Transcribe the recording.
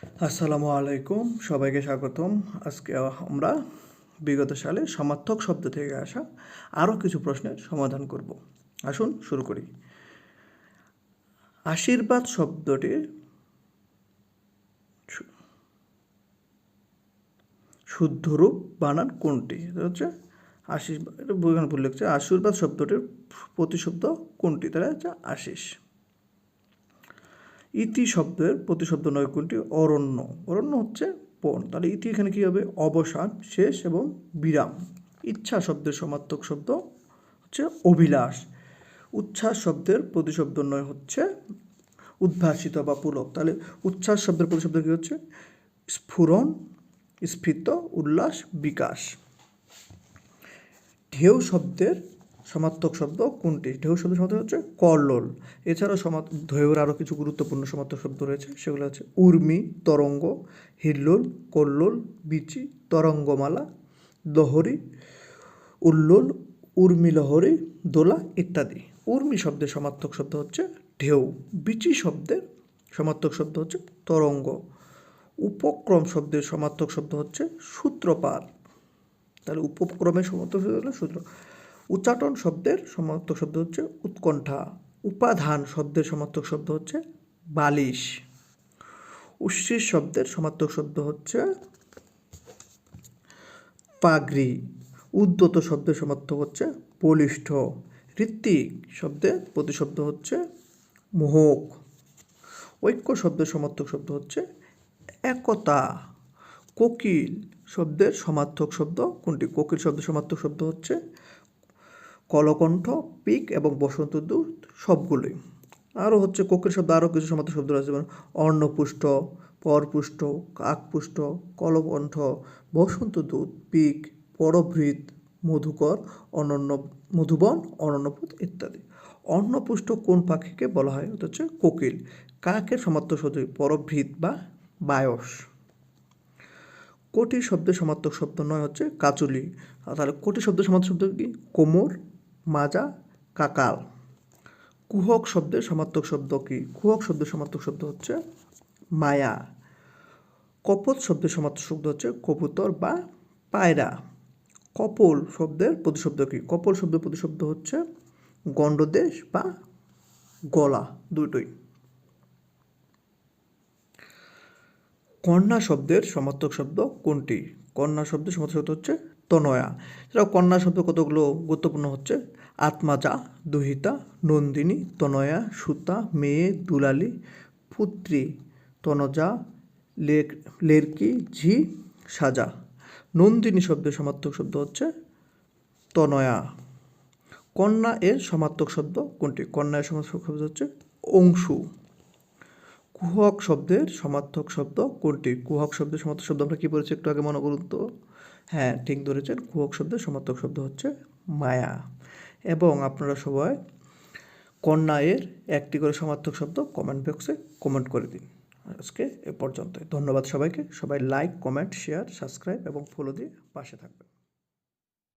আসসালামু আলাইকুম, সবাইকে স্বাগতম। আজকে আমরা বিগত সালে সমার্থক শব্দ থেকে আসা আরও কিছু প্রশ্নের সমাধান করব। আসুন শুরু করি। আশীর্বাদ শব্দটি শুদ্ধরূপ বানান কোনটি? হচ্ছে আশীর্বাদ ভুল লিখছে। আশীর্বাদ শব্দটির প্রতিশব্দ কোনটি? তাহলে হচ্ছে আশিস। ইতি শব্দের প্রতিশব্দ নয় কোনটি? অরণ্য। অরণ্য হচ্ছে পণ তাহলে ইতি এখানে কী হবে? অবসান, শেষ এবং বিরাম। ইচ্ছা শব্দের সমার্থক শব্দ হচ্ছে অভিলাষ। উচ্ছ্বাস শব্দের প্রতিশব্দ নয় হচ্ছে উদ্ভাসিত বা পুলক। তাহলে উচ্ছ্বাস শব্দের প্রতিশব্দ কী হচ্ছে? স্ফুরণ, স্ফীত, উল্লাস, বিকাশ। ঢেউ শব্দের সমার্থক শব্দ কোনটি? ঢেউ শব্দের সমার্থক হচ্ছে কল্লোল এছাড়াও সমাত ঢেউর আরও কিছু গুরুত্বপূর্ণ সমার্থক শব্দ রয়েছে, সেগুলো হচ্ছে উর্মি, তরঙ্গ, হিল্লোল কল্লোল বিচি, তরঙ্গমালা, লহরী, উল্লোল উর্মি লহরী দোলা ইত্যাদি। উর্মি শব্দের সমার্থক শব্দ হচ্ছে ঢেউ। বিচি শব্দের সমার্থক শব্দ হচ্ছে তরঙ্গ। উপক্রম শব্দের সমার্থক শব্দ হচ্ছে সূত্রপাত। তাহলে উপক্রমের সমার্থক শব্দ হলো সূত্র উচ্চাটন শব্দের সমার্থক শব্দ হচ্ছে উৎকণ্ঠা। উপাধান শব্দের সমার্থক শব্দ হচ্ছে বালিশ। উচ্ছিস শব্দের সমার্থক শব্দ হচ্ছে পাগড়ি। উদ্যত শব্দের সমার্থক হচ্ছে বলিষ্ঠ ঋত্বিক শব্দের প্রতিশব্দ হচ্ছে মোহক। ঐক্য শব্দের সমার্থক শব্দ হচ্ছে একতা। কোকিল শব্দের সমার্থক শব্দ কোনটি? কোকিল শব্দের সমার্থক শব্দ হচ্ছে কলকণ্ঠ, পিক এবং বসন্ত দূত সবগুলোই। আরও হচ্ছে কোকিল শব্দ, আরও কিছু সমার্থক শব্দ রয়েছে, যেমন অর্ণপুষ্ট, পরপুষ্ট, কাকপুষ্ট, কলকণ্ঠ, বসন্ত দূত, পিক, পরভৃত, মধুকর, অনন্য, মধুবন অনন্যপুত ইত্যাদি। অন্নপুষ্ট কোন পাখিকে বলা হয়? ওটা হচ্ছে কোকিল। কাকের সমার্থক শব্দ পরভৃত বা বায়স। কোটি শব্দের সমার্থক শব্দ নয়, হচ্ছে কাচুলি। তাহলে কোটি শব্দের সমার্থক শব্দ কি? কোমর মাজা, কাকাল। কুহক শব্দের সমার্থক শব্দ কি? কুহক শব্দের সমার্থক শব্দ হচ্ছে মায়া। কপত শব্দের সমার্থক শব্দ হচ্ছে কবুতর বা পায়রা। কপল শব্দের প্রতিশব্দ কি? কপল শব্দের প্রতিশব্দ হচ্ছে গণ্ডদেশ বা গলা, দুটোই। কন্যা শব্দের সমার্থক শব্দ কোনটি? কন্যা শব্দের সমার্থক শব্দ হচ্ছে তনয়া এছাড়াও কন্যা শব্দ কতগুলো গুরুত্বপূর্ণ হচ্ছে? আত্মাজা দুহিতা, নন্দিনী, তনয়া, সুতা, মেয়ে, দুলালি, পুত্রী, তনজা, লেক, লেরকি, ঝি, সাজা। নন্দিনী শব্দের সমার্থক শব্দ হচ্ছে তনয়া। কন্যা এর সমার্থক শব্দ কোনটি? কন্যা এর সমার্থক শব্দ হচ্ছে অংশু। কুহক শব্দের সমার্থক শব্দ কোনটি? কুহক শব্দের সমার্থক শব্দ আমরা কী বলেছি একটু আগে মনে করুন তো? হ্যাঁ ঠিক ধরেছেন। কুহক শব্দের সমার্থক শব্দ হচ্ছে মায়া। এবং আপনারা সবাই কন্যায়ের একটি করে সমার্থক শব্দ কমেন্ট বক্সে কমেন্ট করে দিন। আজকে এ পর্যন্ত ধন্যবাদ সবাইকে। সবাই লাইক কমেন্ট শেয়ার সাবস্ক্রাইব এবং ফলো দিয়ে পাশে থাকবেন।